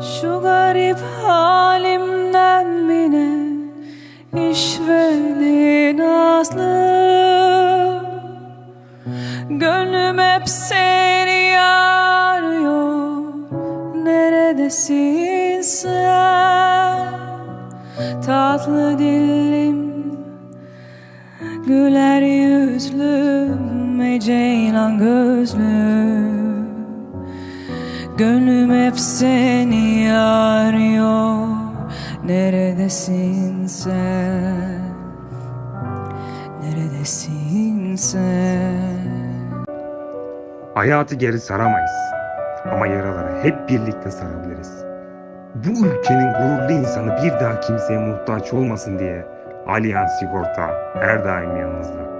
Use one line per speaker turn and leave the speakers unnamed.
Şu garip halimden bile işveli nazlı Gönlüm hep seni arıyor Neredesin sen? Tatlı dilim Güler yüzlüm Ey ceylan gözlüm Gönlüm hep seni arıyor Neredesin sen Neredesin sen
Hayatı geri saramayız. Ama yaraları hep birlikte sarabiliriz. Bu ülkenin gururlu insanı bir daha kimseye muhtaç olmasın diye Allianz Sigorta her daim yanınızda.